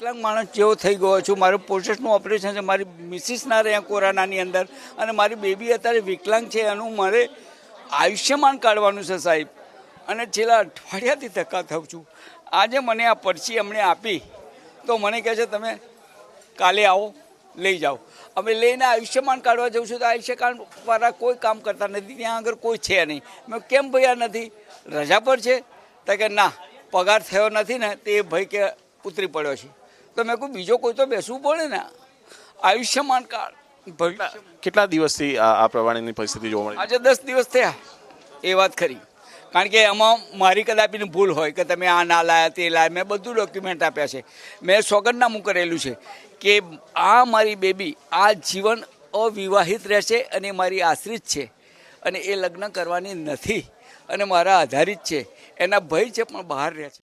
વિકલાંગ માણસ જેવો થઈ ગયો છું. મારું પોસ્ટનું ઓપરેશન છે. મારી મિસિસ ના રહ્યા કોરોનાની અંદર. અને મારી બેબી અત્યારે વિકલાંગ છે. એનું મારે આયુષ્યમાન કાઢવાનું છે સાહેબ. અને છેલ્લા અઠવાડિયાથી ધક્કા થઉં છું. આજે મને આ પરચી એમણે આપી. તો મને કહે છે, તમે કાલે આવો, લઈ જાઓ. અમે લઈને આયુષ્યમાન કાઢવા જઉં છું. તો આયુષ્યમાન વાળા કોઈ કામ કરતા નથી. ત્યાં આગળ કોઈ છે નહીં. મેં કેમ ભાઈ આ નથી? રજા પર છે? તો કે, ના, પગાર થયો નથી ને. તે ભાઈ કે ઉતરી પડ્યો છે. તો મેં કહું બીજો કોઈ તો બેસવું પડે ને. આયુષ્યમાન કાર્ડ. કેટલા દિવસથી આ આ પ્રમાણેની પરિસ્થિતિ જોવા મળી? આજે દસ દિવસ થયા. એ વાત ખરી. કારણ કે એમાં મારી કદાપીની ભૂલ હોય કે તમે આ ના લાયા તે લાયા મેં બધું ડોક્યુમેન્ટ આપ્યા છે. મેં સોગંદનામું કરેલું છે કે આ મારી બેબી આ જીવન અવિવાહિત રહેશે અને મારી આશ્રિત છે. અને એ લગ્ન કરવાની નથી. અને મારા આધારિત છે. એના ભય છે પણ બહાર રહે છે.